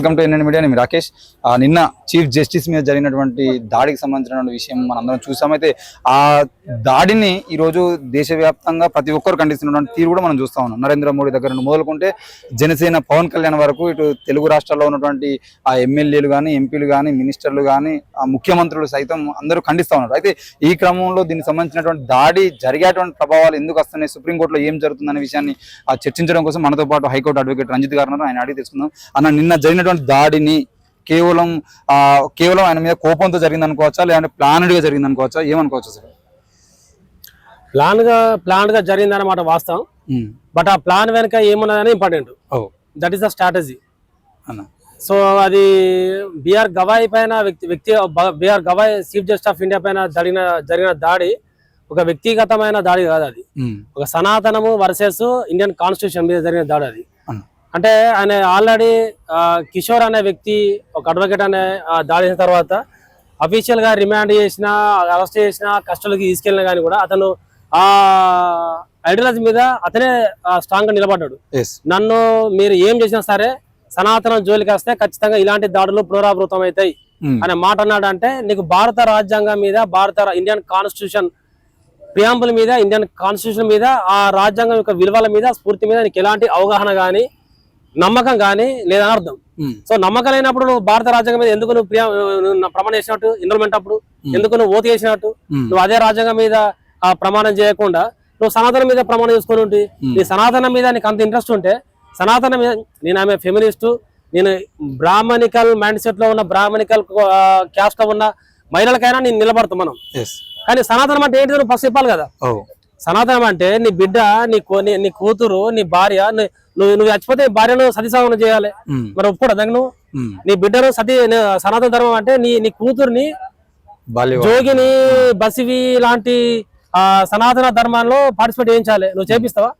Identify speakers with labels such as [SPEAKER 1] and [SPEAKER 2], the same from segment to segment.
[SPEAKER 1] Welcome to NN media. నేను రాకేష్. నిన్న chief justice మీద జరిగినటువంటి దాడికి సంబంధించిన విషయం మనందరం చూసామైతే ఆ దాడిని ఈ రోజు దేశవ్యాప్తంగా ప్రతి ఒక్కరు ఖండిస్తున్నటువంటి తీరు కూడా మనం చూస్తా ఉన్నాం. నరేంద్ర మోడీ దగ్గర నుండి మొదలుకుంటే జనసేన పవన్ కళ్యాణ్ వరకు ఇటు తెలుగు రాష్ట్రాల్లో ఉన్నటువంటి ఆ ఎమ్మెల్యేలు కానీ ఎంపీలు కానీ మినిస్టర్లు కానీ ఆ ముఖ్యమంత్రులు సైతం అందరూ ఖండిస్తూ ఉన్నారు. అయితే ఈ క్రమంలో దీనికి సంబంధించినటువంటి దాడి జరిగేటువంటి ప్రభావాలు ఎందుకు వస్తున్నాయి? సుప్రీంకోర్టులో ఏం జరుగుతుందనే విషయాన్ని చర్చించడం కోసం మనతో పాటు హైకోర్టు అడ్వకేట్ రంజిత్ గారు ఆయన అడిగి తెలుసుకుందాం. అన్న నిన్న జరిగినటువంటి దాడిని కేవలం కేవలం ఆయన మీద కోపంతో జరిగింది అనుకోవచ్చా లేదంటే ప్లానెడ్గా జరిగింది అనుకోవచ్చా ఏమనుకోవచ్చు అసలు?
[SPEAKER 2] ప్లాన్గా ప్లాన్గా జరిగిందన్నమాట వాస్తవం. బట్ ఆ ప్లాన్ వెనక ఏమున్నదని important. That is the strategy
[SPEAKER 1] అన్న.
[SPEAKER 2] సో అది బిఆర్ గవాయ్ పైన వ్యక్తి వ్యక్తి B R Gavai chief justice of India పైన జరిగిన జరిగిన దాడి ఒక వ్యక్తిగతమైన దాడి కాదు అది. ఒక సనాతనము వర్సెస్ ఇండియన్ కాన్స్టిట్యూషన్ మీద జరిగిన దాడి అది. అంటే ఆయన ఆల్రెడీ కిషోర్ అనే వ్యక్తి ఒక అడ్వకేట్ అనే ఆ, దాడి చేసిన తర్వాత అఫీషియల్గా రిమాండ్ చేసిన అరెస్ట్ చేసిన కస్టడీకి తీసుకెళ్ళినా కానీ కూడా అతను ఆ ఐడియాలజీ మీద అతనే స్ట్రాంగ్గా నిలబడ్డాడు. నన్ను మీరు ఏం చేసినా సరే సనాతనం జోలికి వస్తే ఖచ్చితంగా ఇలాంటి దాడులు పునరావృతం అవుతాయి. అనే మాట అన్నాడు అంటే నీకు భారత రాజ్యాంగం మీద భారత ఇండియన్ కాన్స్టిట్యూషన్ ప్రియాంబుల్ మీద ఇండియన్ కాన్స్టిట్యూషన్ మీద ఆ రాజ్యాంగం యొక్క విలువల మీద స్ఫూర్తి మీద నీకు ఎలాంటి అవగాహన గానీ నమ్మకం గానీ లేదని అర్థం సో నమ్మకం లేనప్పుడు నువ్వు భారత రాజ్యాంగం మీద ఎందుకు నువ్వు ప్రమాణం చేసినట్టు ఇన్వెల్మెంట్ అప్పుడు ఎందుకు నువ్వు ఓటు చేసినట్టు? నువ్వు అదే రాజ్యాంగం మీద ఆ ప్రమాణం చేయకుండా నువ్వు సనాతనం మీద ప్రమాణం చేసుకుని ఉంటే నీ సనాతనం మీద నీకు అంత ఇంట్రెస్ట్ ఉంటే సనాతనం మీద నేను ఆమె ఫెమినిస్ట్ నేను బ్రాహ్మణికల్ మైండ్ సెట్లో ఉన్న బ్రాహ్మణికల్ క్యాస్ట్లో ఉన్న మహిళలకైనా నేను నిలబడతాం మనం. కానీ సనాతనం అంటే ఏంటి నువ్వు ఫస్ట్ చెప్పాలి కదా. సనాతనం అంటే నీ బిడ్డ నీ కో- నీ- నీ కూతురు నీ భార్య నీ- నువ్వు నువ్వు చచ్చిపోతే భార్యను సతీసాగం చేయాలి. మరి ఒప్పుకోడా దానికి నువ్వు. నీ బిడ్డను సతీ సనాతన ధర్మం అంటే నీ నీ కూతుర్ని జోగిని బసివి లాంటి ఆ సనాతన ధర్మాల్లో పార్టిసిపేట్ చేయించాలి. నువ్వు చేపిస్తావా?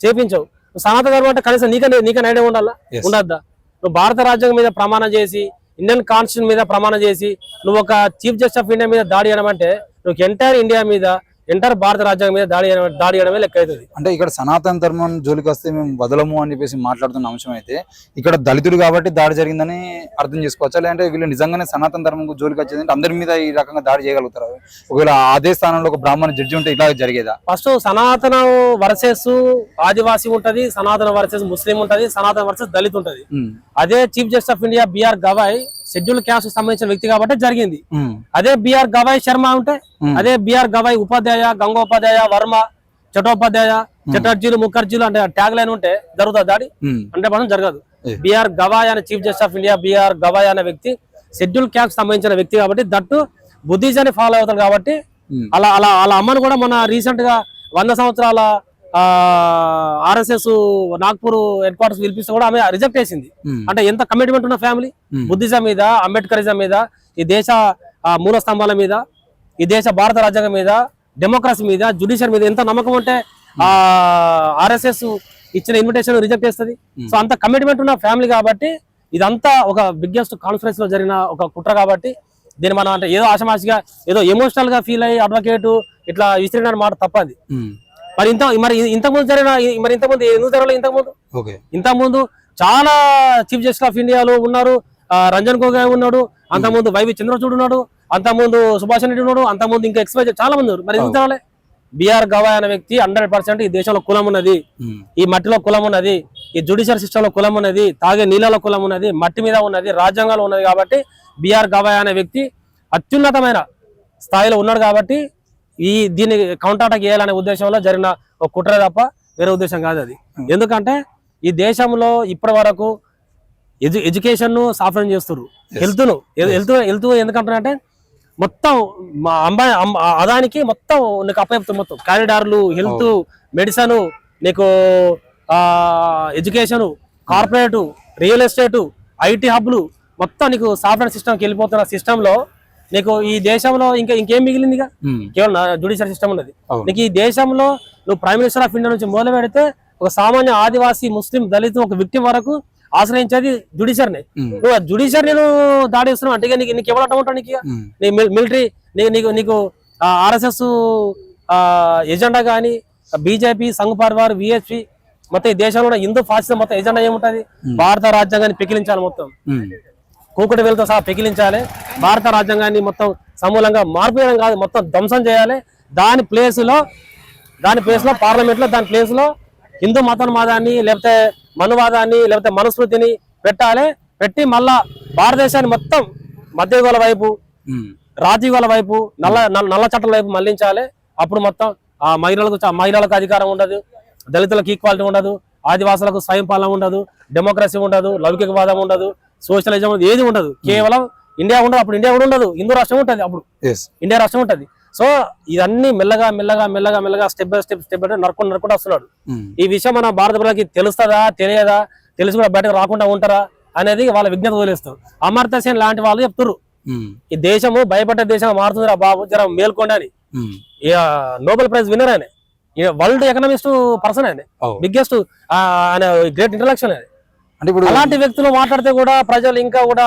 [SPEAKER 2] చేపించవు. నువ్వు సనాతన ధర్మం అంటే కనీసం నీకనే నీకనే ఐడియా ఉండాలా. ఉండద్దా? నువ్వు భారత రాజ్యాంగం మీద ప్రమాణం చేసి ఇండియన్ కాన్స్టిట్యూషన్ మీద ప్రమాణం చేసి నువ్వు ఒక చీఫ్ జస్టిస్ ఆఫ్ ఇండియా మీద దాడి చేయడం అంటే నువ్వు ఎంటైర్ ఇండియా మీద ఎంటర్ భారత రాజ్యాంగం మీద దాడి దాడి చేయడమే లెక్క అవుతుంది.
[SPEAKER 1] అంటే ఇక్కడ సనాతన ధర్మం జోలికి వస్తే మేము వదలము అని చెప్పేసి మాట్లాడుతున్న అంశం అయితే ఇక్కడ దళితులు కాబట్టి దాడి జరిగిందని అర్థం చేసుకోవచ్చా? లేదంటే వీళ్ళు నిజంగానే సనాతన ధర్మం జోలికి వచ్చేది అంటే అందరి మీద ఈ రకంగా దాడి చేయగలుగుతారు? ఒకవేళ అదే స్థానంలో ఒక బ్రాహ్మణ జడ్జి ఉంటే ఇలా జరిగేదా?
[SPEAKER 2] ఫస్ట్ సనాతన వర్సెస్ ఆదివాసీ ఉంటది సనాతన వర్సెస్ ముస్లిం ఉంటది సనాతన వర్సెస్ దళిత్ ఉంటది. అదే chief justice of India B R Gavai schedule caste సంబంధించిన వ్యక్తి కాబట్టి జరిగింది. అదే బిఆర్ గవాయ్ శర్మ ఉంటే. అదే బిఆర్ గవాయ్ ఉపాధ్యాయ గంగోపాధ్యాయ వర్మ చటోపాధ్యాయ చటర్జీలు ముఖర్జీలు అంటే ట్యాగ్ లైన్ ఉంటే జరుగుతుంది దాడి. అంటే మనం జరగదు. బిఆర్ గవాయ్ అనే chief justice of India B R Gavai అనే వ్యక్తి షెడ్యూల్ క్యాస్ట్ సంబంధించిన వ్యక్తి కాబట్టి దట్టు బుద్ధిజాన్ని ఫాలో అవుతాడు కాబట్టి అలా అలా అలా అమ్మను కూడా మన రీసెంట్గా వంద సంవత్సరాల ఆర్ఎస్ఎస్ నాగ్పూర్ హెడ్ క్వార్టర్స్ పిలిపిస్తే కూడా ఆమె రిజెక్ట్ చేసింది. అంటే ఎంత కమిట్మెంట్ ఉన్న ఫ్యామిలీ. బుద్ధిజం మీద అంబేద్కరిజం మీద ఈ దేశ మూల స్తంభాల మీద ఈ దేశ భారత రాజ్యాంగం మీద డెమోక్రసీ మీద జుడిషియర్ మీద ఎంత నమ్మకం ఉంటే ఆ ఆర్ఎస్ఎస్ ఇచ్చిన ఇన్విటేషన్ రిజెక్ట్ చేస్తుంది. సో అంత కమిట్మెంట్ ఉన్న ఫ్యామిలీ కాబట్టి ఇదంతా ఒక బిగ్గెస్ట్ కాన్ఫరెన్స్లో జరిగిన ఒక కుట్ర కాబట్టి దీన్ని మనం అంటే ఏదో ఆశమాషిగా ఏదో ఎమోషనల్గా ఫీల్ అయ్యి అడ్వకేట్ ఇట్లా విసిరిన మాట తప్పది.
[SPEAKER 1] ఉమ్,
[SPEAKER 2] మరి ఇంత మరి ఇంతకుముందు జరిగిన మరి ఇంతకుముందు ఎందుకు జరగలేదు ఇంతకుముందు? ఇంతకుముందు చాలా చీఫ్ జస్టిస్ ఆఫ్ ఇండియాలో ఉన్నారు రంజన్ గొగోయ్ ఉన్నాడు అంతకుముందు వైవి చంద్రచూడ్ ఉన్నాడు అంతకుముందు సుభాష్ రెడ్డి ఉన్నాడు అంతకుముందు ఇంకా ఎక్స్పైజ్ చాలా మంది ఉన్నారు. మరి ఎందుకు బిఆర్ గవాయ్ అనే వ్యక్తి హండ్రెడ్ పర్సెంట్ ఈ దేశంలో కులం ఉన్నది. ఈ మట్టిలో కులం ఉన్నది. ఈ జుడిషియల్ సిస్టమ్లో కులం ఉన్నది. తాగే నీళ్ళలో కులం ఉన్నది. మట్టి మీద ఉన్నది. రాజ్యాంగంలో ఉన్నది కాబట్టి బిఆర్ గవాయ్ అనే వ్యక్తి అత్యున్నతమైన స్థాయిలో ఉన్నాడు కాబట్టి ఈ దీన్ని కౌంటర్ అటాక్ చేయాలనే ఉద్దేశంలో జరిగిన ఒక కుట్ర తప్ప వేరే ఉద్దేశం కాదు అది. ఎందుకంటే ఈ దేశంలో ఇప్పటి వరకు ఎడ్యు ఎడ్యుకేషన్ సాఫ్ట్వేర్ చేస్తున్నారు హెల్త్ను హెల్త్ హెల్త్ ఎందుకంటారంటే మొత్తం మా అంబా అదానికి మొత్తం నీకు అప్పచెప్తుంది మొత్తం. కారిడార్లు హెల్త్ మెడిసిన్ నీకు education corporate real estate IT హబ్లు మొత్తం నీకు సాఫ్ట్వేర్ సిస్టమ్కి వెళ్ళిపోతున్న system లో నీకు ఈ దేశంలో ఇంకా ఇంకేం మిగిలింది కేవలం జుడిషియల్ సిస్టమ్ ఉన్నది. నీకు ఈ దేశంలో నువ్వు ప్రైమ్ మినిస్టర్ ఆఫ్ ఇండియా నుంచి మొదలు పెడితే ఒక సామాన్య ఆదివాసీ ముస్లిం దళిత ఒక వ్యక్తి వరకు ఆశ్రయించేది జుడిషియర్ని నువ్వు జుడిషియర్ నేను దాడిస్తున్నావు అంటే నీకు నీకు ఎవరు ఉంటావు నీకు నీ మిలిటరీ నీకు నీకు నీకు ఆర్ఎస్ఎస్ ఎజెండా కానీ బీజేపీ సంఘ్ పరివార్ విహెచ్పి మొత్తం ఈ దేశంలో హిందూ ఫాసిజం మొత్తం ఎజెండా ఏముంటది? భారత రాజ్యాంగాన్ని పెకిలించాలి మొత్తం. కూకుటి వేలతో సహా పెకిలించాలి. భారత రాజ్యాంగాన్ని మొత్తం సమూలంగా మార్పు కాదు మొత్తం ధ్వంసం చేయాలి. దాని ప్లేస్లో దాని ప్లేస్లో పార్లమెంట్లో దాని ప్లేస్లో హిందూ మతోన్మాదాన్ని లేకపోతే మనువాదాన్ని లేకపోతే మనుస్మృతిని పెట్టాలి. పెట్టి మళ్ళా భారతదేశాన్ని మొత్తం మధ్యయుగాల వైపు. రాజీవాల వైపు నల్ల నల్ల చట్టాల వైపు మళ్ళించాలి. అప్పుడు మొత్తం ఆ మహిళలకు మహిళలకు అధికారం ఉండదు. దళితులకు ఈక్వాలిటీ ఉండదు. ఆదివాసులకు స్వయం పాలన ఉండదు. డెమోక్రసీ ఉండదు. లౌకికవాదం ఉండదు. సోషలిజం ఏది ఉండదు. కేవలం ఇండియా ఉండదు. అప్పుడు ఇండియా కూడా ఉండదు. హిందూ రాష్ట్రం ఉంటుంది అప్పుడు. ఇండియా రాష్ట్రం ఉంటుంది. సో ఇదన్నీ మెల్లగా మెల్లగా మెల్లగా మెల్లగా step by step step by నరుకుంటూ నరుకుంటూ వస్తున్నాడు. ఈ విషయం మన భారత ప్రజలకి తెలుస్తుందా తెలియదా తెలిసి కూడా బయటకు రాకుండా ఉంటారా అనేది వాళ్ళ విజ్ఞత వదిలేస్తారు అమర్త్య సేన్ లాంటి వాళ్ళు చెప్తున్నారు. ఈ దేశము భయపడ్డ దేశంగా మారుతుందిరా బాబు జర మేల్కోండి అని. నోబెల్ ప్రైజ్ విన్నర్ ఆయన. వరల్డ్ ఎకనామిస్ట్ పర్సన్ ఆయన.
[SPEAKER 1] ఓ.
[SPEAKER 2] బిగ్గెస్ట్ ఆయన గ్రేట్ ఇంటలెక్షన్ ఆయన.
[SPEAKER 1] అంటే ఇప్పుడు
[SPEAKER 2] అలాంటి వ్యక్తులు మాట్లాడితే కూడా ప్రజలు ఇంకా కూడా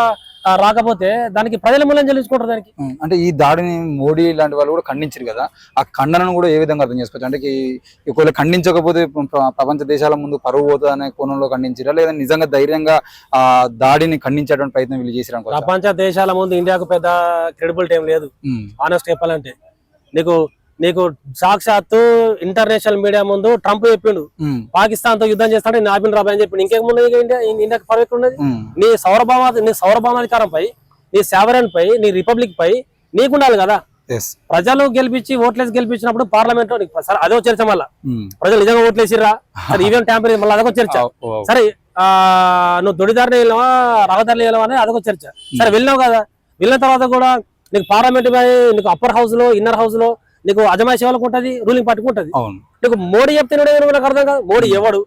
[SPEAKER 2] రాకపోతే దానికి ప్రజల మూల్యం చెల్లించుకుంటారు దానికి.
[SPEAKER 1] అంటే ఈ దాడిని మోడీ లాంటి వాళ్ళు కూడా ఖండించారు కదా. ఆ ఖండనను కూడా ఏ విధంగా అర్థం చేసుకోవచ్చు? అంటే ఒకవేళ ఖండించకపోతే ప్ర- ప్రపంచ దేశాల ముందు పరువు పోతుంది అనే కోణంలో ఖండించారా? లేదా నిజంగా ధైర్యంగా ఆ దాడిని ఖండించేటువంటి ప్రయత్నం వీళ్ళు చేసిరా?
[SPEAKER 2] ప్రపంచ దేశాల ముందు ఇండియాకు పెద్ద క్రెడిబిలిటీ ఏం లేదు. ఆనెస్ట్ చెప్పాలంటే. నీకు నీకు సాక్షాత్తు ఇంటర్నేషనల్ మీడియా ముందు ట్రంప్ చెప్పిండు. పాకిస్తాన్తో యుద్ధం చేస్తాడు నేను ఆపిన రాబాయ్ అని చెప్పి. ఇంకేం ముందు ఇండియా ఇండియాకి పర్వెక్ట్ ఉన్నది నీ సౌరభామ నీ సౌరభామాధికారం పై నీ సావరన్ పై నీ రిపబ్లిక్ పై నీకుండాలి కదా?
[SPEAKER 1] Yes,
[SPEAKER 2] ప్రజలు గెలిపించి ఓట్లేసి గెలిపించినప్పుడు పార్లమెంట్లో నీకు సరే అదే చర్చ మళ్ళా. ప్రజలు నిజంగా ఓట్లేసిర్రా? సరే ఈవీఎం ట్యాంపరింగ్ మళ్ళీ అదొక చర్చ. సరే ఆ నువ్వు దొడిదారిని వెళ్ళావా రహదారిని వెళ్ళావా అనేది అదొక చర్చ. సరే వెళ్ళినావు కదా? వెళ్ళిన తర్వాత కూడా నీకు పార్లమెంట్ పై నీకు అప్పర్ హౌస్లో ఇన్నర్ హౌస్లో నీకు అజమాయి సేవలకు ఉంటది రూలింగ్ పార్టీకి ఉంటది.
[SPEAKER 1] అవును.
[SPEAKER 2] నీకు మోడీ చెప్తే నాకు అర్థం కాదు. మోడీ ఎవడు?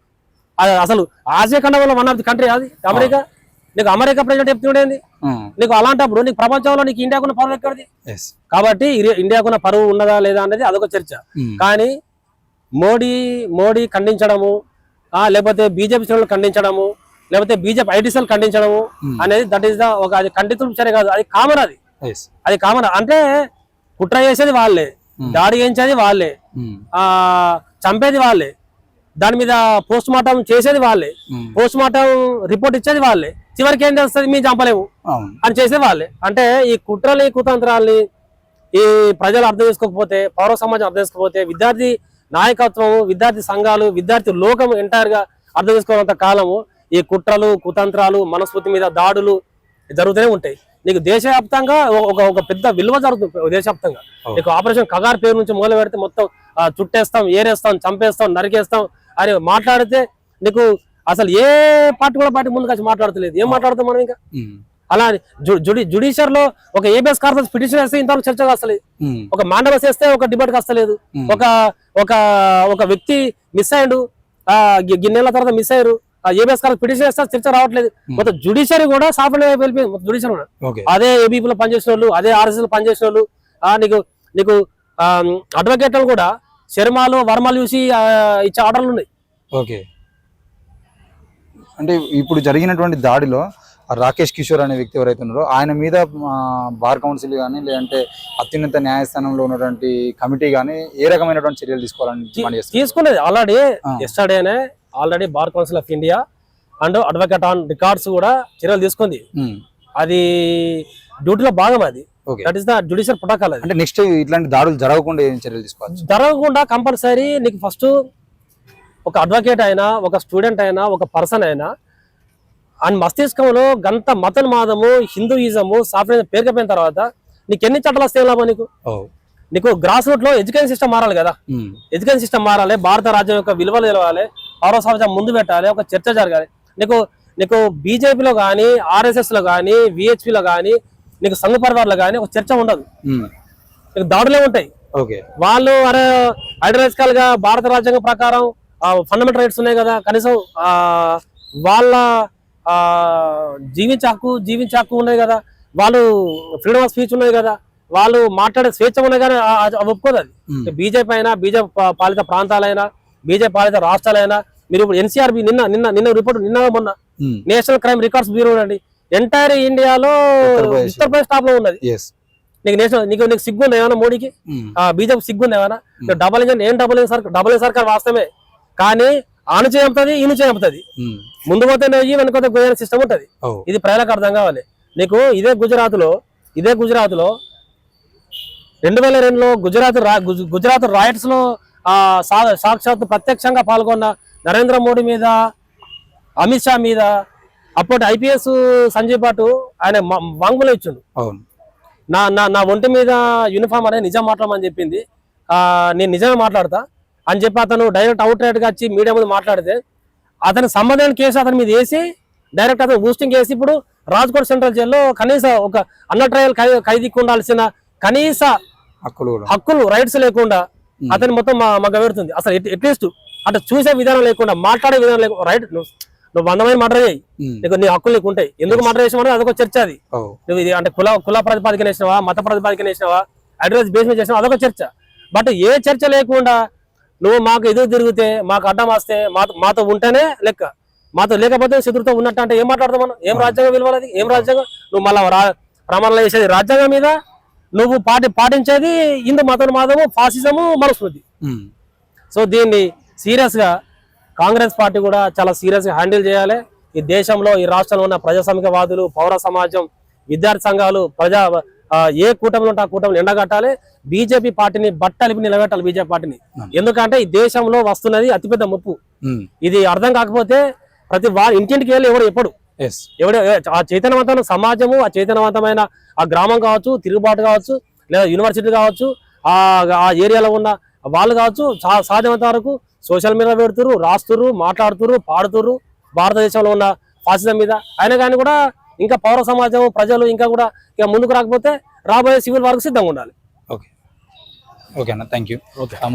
[SPEAKER 2] అది అసలు ఆసియా ఖండంలో వన్ ఆఫ్ ది కంట్రీ అది? అమెరికా? నీకు అమెరికా ప్రెసిడెంట్ చెప్తుండేది నీకు అలాంటప్పుడు నీకు ప్రపంచంలో నీకు ఇండియాకున్న పరువు ఎక్కడిది? కాబట్టి ఇండియాకున్న పరువు ఉన్నదా లేదా అనేది అదొక చర్చ. కానీ మోడీ మోడీ ఖండించడము లేకపోతే బీజేపీ శ్రేణులు ఖండించడము లేకపోతే బీజేపీ ఐటీసీలు ఖండించడము. అనేది దట్ ఈస్ ద ఒక అది ఖండితులు సరే కాదు. అది కామన్ అది. అది కామన్ అంటే కుట్ర చేసేది వాళ్ళే. దాడి చేయించేది వాళ్ళే. ఆ చంపేది వాళ్ళే. దాని మీద పోస్ట్ మార్టం చేసేది వాళ్ళే. పోస్ట్ మార్టం రిపోర్ట్ ఇచ్చేది వాళ్ళే. చివరికి ఏం చేస్తుంది మేము చంపలేము. అని చేసే వాళ్ళే. అంటే ఈ కుట్రని కుతంత్రాల్ని ఈ ప్రజలు అర్థం చేసుకోకపోతే పౌర సమాజం అర్థం చేసుకోకపోతే విద్యార్థి నాయకత్వం విద్యార్థి సంఘాలు విద్యార్థి లోకం ఎంటైర్గా అర్థం చేసుకోనంత కాలము ఈ కుట్రలు కుతంత్రాలు మనస్మృతి మీద దాడులు జరుగుతూనే ఉంటాయి. నీకు దేశవ్యాప్తంగా ఒక- ఒక పెద్ద విలువ జరుగుతుంది దేశవ్యాప్తంగా. నీకు ఆపరేషన్ కగార్ పేరు నుంచి మొదలు పెడితే మొత్తం చుట్టేస్తాం ఏరేస్తాం చంపేస్తాం నరికేస్తాం అని మాట్లాడితే నీకు అసలు ఏ పార్టీ కూడా పార్టీ ముందుకు వచ్చి మాట్లాడతలేదు. ఏం మాట్లాడతాం మనం ఇంకా? అలా జుడి జుడిషియర్లో ఒక ఏబిఎస్ కార్పస్ పిటిషన్ వేస్తే ఇంతవరకు చర్చ వస్తలేదు
[SPEAKER 1] ఉమ్,
[SPEAKER 2] ఒక మాండవస్ వేస్తే ఒక డిబేట్ వస్తలేదు
[SPEAKER 1] Hmm.
[SPEAKER 2] ఒక ఒక ఒక వ్యక్తి మిస్ అయ్యాడు. గిన్నెల తర్వాత మిస్ అయ్యారు. ఏబిఎస్ కార్పస్ పిటిషన్ వేస్తే చర్చ రావట్లేదు. మొత్తం జుడిషియరీ కూడా సాఫ్ట్వేర్ వెళ్ళిపోయింది మొత్తం జుడిషియరీ కూడా. అదే ఏబీపీ లో పనిచేసిన వాళ్ళు అదే ఆర్ఎస్ఎస్లో పనిచేసిన వాళ్ళు నీకు నీకు అడ్వకేట్లు కూడా శర్మాలు వర్మలు చూసి ఇచ్చే ఆర్డర్లు ఉన్నాయి.
[SPEAKER 1] ఓకే. అంటే ఇప్పుడు జరిగినటువంటి దాడిలో రాకేష్ కిషోర్ అనే వ్యక్తి ఎవరైతే ఉన్నారో ఆయన మీద బార్ కౌన్సిల్ కానీ లేదంటే అత్యున్నత న్యాయస్థానంలో ఉన్నటువంటి కమిటీ కానీ ఏ రకమైనటువంటి చర్యలు తీసుకోవాలని డిమాండ్ చేస్తారు
[SPEAKER 2] తీసుకున్నది already. ఎస్టర్డేనే already bar council of India and advocate on records కూడా చర్యలు తీసుకుంది. అది డ్యూటీలో భాగం అది. That is the judicial protocol అది.
[SPEAKER 1] అంటే నెక్స్ట్ ఇట్లాంటి దాడులు జరగకుండా ఏం చర్యలు తీసుకోవచ్చు
[SPEAKER 2] జరగకుండా కంపల్సరీ నీకు ఫస్ట్ ఒక అడ్వకేట్ అయినా ఒక స్టూడెంట్ అయినా ఒక పర్సన్ అయినా ఆయన మస్తిష్కంలో గంత మతన్మాదము హిందూయిజము సాఫ్ట్వేర్ పేరుకపోయిన తర్వాత నీకు ఎన్ని చట్టాలు వస్తాయి లాభం నీకు? నీకు గ్రాస్ రూట్లో ఎడ్యుకేషన్ సిస్టమ్ మారాలి కదా. ఎడ్యుకేషన్ సిస్టమ్ మారాలి భారత రాజ్యం యొక్క విలువలు తెలవాలి పౌర సమాజం ముందు పెట్టాలి ఒక చర్చ జరగాలి. నీకు నీకు బీజేపీలో కానీ ఆర్ఎస్ఎస్లో కానీ విహెచ్పిలో కానీ నీకు సంఘ పరివార్లో కానీ ఒక చర్చ ఉండదు. నీకు దాడులే ఉంటాయి.
[SPEAKER 1] ఓకే.
[SPEAKER 2] వాళ్ళు అరే ఐడియాలజికల్గా భారత రాజ్యాంగం ప్రకారం ఫండమెంటల్ రైట్స్ ఉన్నాయి కదా కనీసం వాళ్ళ జీవించే హక్కు జీవించే హక్కు ఉన్నాయి కదా. వాళ్ళు ఫ్రీడమ్ ఆఫ్ స్పీచ్ ఉన్నాయి కదా. వాళ్ళు మాట్లాడే స్వేచ్ఛ ఉన్నాయి కానీ ఒప్పుకోదు అది. బీజేపీ అయినా బీజేపీ పాలిత ప్రాంతాలైనా బీజేపీ పాలిత రాష్ట్రాలైనా మీరు ఇప్పుడు ఎన్సీఆర్బి నిన్న నిన్న నిన్న రిపోర్ట్ నిన్న మొన్న నేషనల్ క్రైమ్ రికార్డ్స్ బ్యూరో అండి. ఎంటైర్ ఇండియాలో
[SPEAKER 1] ఉత్తరప్రదేశ్.
[SPEAKER 2] టాప్లో ఉన్నది. నీకు నేషనల్ నీకు నీకు సిగ్గు ఏమైనా మోడీకి? బీజేపీ సిగ్గు ఏమైనా డబల్ ఇంజన్ ఏం డబల్ ఇంజన్ సర్కార్ డబల్ ఇంజన్ సర్కార్ వాస్తవమే. కానీ ఆను చేయంపుతుంది ఈను చేయంపుతుంది.
[SPEAKER 1] ఉమ్.
[SPEAKER 2] ముందు పోతే నెయ్యి వెనుకొతే గోయన సిస్టమ్ ఉంటది. ఇది ప్రజలకు అర్థం కావాలి. నీకు ఇదే గుజరాత్లో ఇదే గుజరాత్లో రెండు వేల రెండులో గుజరాత్ గుజరాత్ రాయట్స్లో సాక్షాత్ ప్రత్యక్షంగా పాల్గొన్న నరేంద్ర మోడీ మీద అమిత్ షా మీద అప్పటి ఐపీఎస్ సంజయ్ పాటు ఆయన వాంగ్మూలం ఇచ్చిండు. నా నా నా ఒంటి మీద యూనిఫామ్ అనేది నిజం మాట్లాడమని చెప్పింది. ఆ, నేను నిజమే మాట్లాడతా. అని చెప్పి అతను డైరెక్ట్ అవుట్ రైట్గా వచ్చి మీడియా ముందు మాట్లాడితే అతని సంబంధమైన కేసు అతని మీద వేసి డైరెక్ట్ అతను బూస్టింగ్ వేసి ఇప్పుడు రాజ్కోట్ సెంట్రల్ జైల్లో కనీస ఒక అన్న ట్రయల్ ఖైదీకి ఉండాల్సిన కనీస
[SPEAKER 1] హక్కులు
[SPEAKER 2] హక్కులు రైట్స్ లేకుండా అతని మొత్తం మగ్గ పెడుతుంది. అసలు అట్లీస్ట్ అట్లా చూసే విధానం లేకుండా మాట్లాడే విధానం లేకుండా రైట్ నువ్వు నువ్వు వందమైన మర్డర్ చేయి. నీకు నీ హక్కులు నీకు ఉంటాయి. ఎందుకు మర్డర్ చేసినా అదొక చర్చ అది. నువ్వు ఇది అంటే కుల కుల ప్రాతిపదికన వేసినావా? మత ప్రాతిపదికన వేసినావా? అడ్రస్ బేస్ మీద చేసినావా? అదొక చర్చ. బట్ ఏ చర్చ లేకుండా నువ్వు మాకు ఎదురు తిరిగితే మాకు అడ్డం వస్తే మాతో మాతో ఉంటేనే లెక్క. మాతో లేకపోతే శత్రుతో ఉన్నట్టు అంటే ఏం మాట్లాడతాం మనం? ఏం రాజ్యాంగం విలువలది? ఏం రాజ్యాంగం? నువ్వు మళ్ళా రా ప్రమాణాలు చేసేది రాజ్యాంగం మీద నువ్వు పాటి పాటించేది హిందూ మతోన్మాదము ఫాసిజము మనుస్మృతి. సో దీన్ని సీరియస్గా కాంగ్రెస్ పార్టీ కూడా చాలా సీరియస్గా హ్యాండిల్ చేయాలి. ఈ దేశంలో ఈ రాష్ట్రంలో ఉన్న ప్రజాస్వామికవాదులు పౌర సమాజం విద్యార్థి సంఘాలు ప్రజా ఏ కూటమిలో ఉంటే ఆ కూటమిని ఎండగట్టాలి. బీజేపీ పార్టీని బట్టలిపి నిలబెట్టాలి బీజేపీ పార్టీని. ఎందుకంటే ఈ దేశంలో వస్తున్నది అతిపెద్ద ముప్పు. ఇది అర్థం కాకపోతే ప్రతి వారి ఇంటింటికి వెళ్ళి ఎవడు ఎప్పుడు? ఎవడ ఆ చైతన్యవంతమైన సమాజము ఆ చైతన్యవంతమైన ఆ గ్రామం కావచ్చు తిరుగుబాటు కావచ్చు లేదా యూనివర్సిటీ కావచ్చు ఆ ఆ ఏరియాలో ఉన్న వాళ్ళు కావచ్చు సా- సాధ్యమైనంత వరకు సోషల్ మీడియా పెడుతురు రాస్తురు మాట్లాడుతురు పాడుతురు భారతదేశంలో ఉన్న ఫాసిజం మీద అయినా కానీ కూడా ఇంకా పౌర సమాజం ప్రజలు ఇంకా కూడా ఇక ముందుకు రాకపోతే రాబోయే సివిల్ వారికి సిద్ధంగా ఉండాలి.
[SPEAKER 1] ఓకే. ఓకే అన్న థ్యాంక్ యూ
[SPEAKER 2] ఓకే.